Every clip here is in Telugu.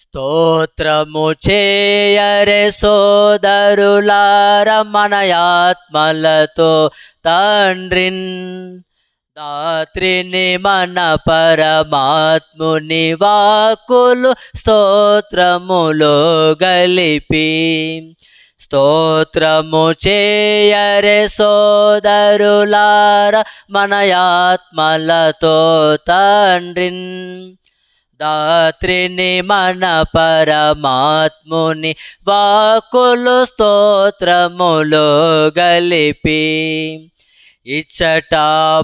స్తోత్రము చేయరే సోదరులార మనయాత్మలతో తండ్రిన్ దాత్రిని మన పరమాత్ముని వాకులు స్తోత్రములో గలిపి. స్తోత్రము చేయరే సోదరులార మనయాత్మలతో తండ్రిన్ దాత్రిని మన పరమాత్ముని వాకులు స్తోత్రములు గలిపి. ఇచ్చట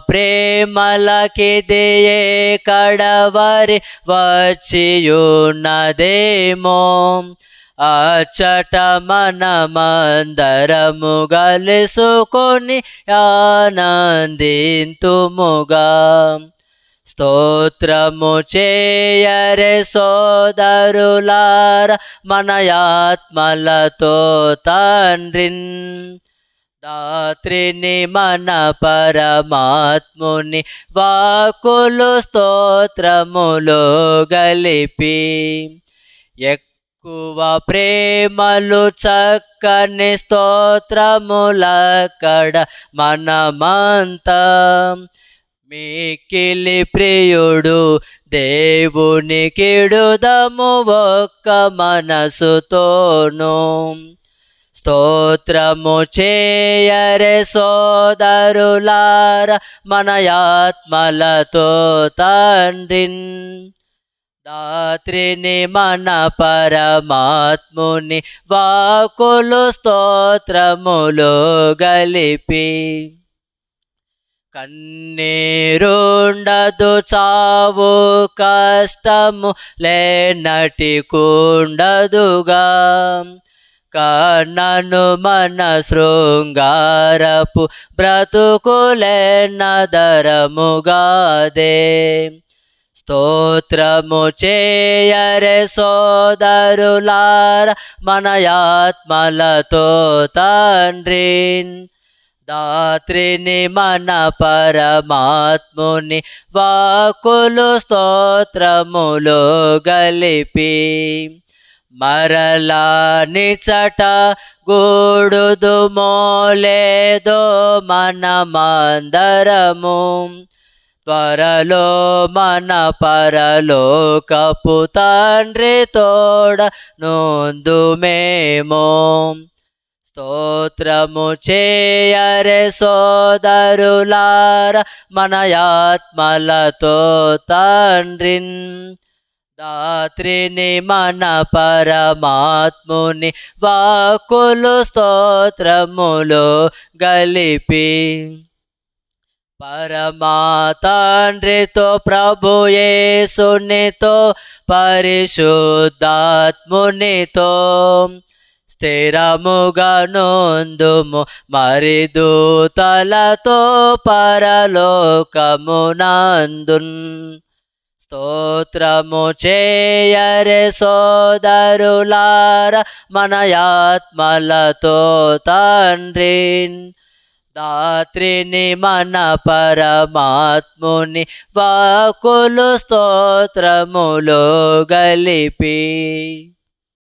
ప్రేమలకిదియే కడవరి వచ్చియున్నదేమో. అచ్చట మనమందరము గలుసుకొని ఆనందింతుముగా. స్తోత్రము చేయరే సోదరులార మన ఆత్మలతో తండ్రిన్ దాత్రిని మన పరమాత్ముని వాకులు స్తోత్రములో గలిపి. ఎక్కువ ప్రేమలు చక్కని స్తోత్రములకడ మనమంతా మిక్కిలి ప్రియుడు దేవుని కిడుదము ఒక్క మనసుతోను. స్తోత్రము చేయరే సోదరులార మన ఆత్మలతో తండ్రిన్ దాత్రిని మన పరమాత్ముని వాకులు స్తోత్రములో గలిపి. కన్నీరుండదు చావు కష్టము లేనటి కుండదుగా. కన్నను మన శృంగారపు బ్రతుకులెన్నదరముగాదే స్తోత్రము చేయరే సోదరులార మన ఆత్మలతో తండ్రిన్ దాత్రిని మన పరమాత్ముని వాకులు స్తోత్రములు గలిపి మరలా నిచట గూడుదు మోలేదో మన మందరము త్వరలో మన పరలోకపు తండ్రి తోడ నొందుమేమో. స్తోత్రము చేయరే సోదరులార మన తండ్రిన్ దాత్రిని మన పరమాత్ముని వాకులు స్తోత్రములు గలిపి. పరమాతండ్రితో ప్రభుయేసునితో పరిశుద్ధాత్మునితో స్థిరముగా నొందుము మరి దూతలతో పరలోకమునందున్. స్తోత్రము చేయరే సోదరులార మన ఆత్మలతో తండ్రిన్ దాత్రిని మన పరమాత్ముని వాకులు స్తోత్రములో గలిపి.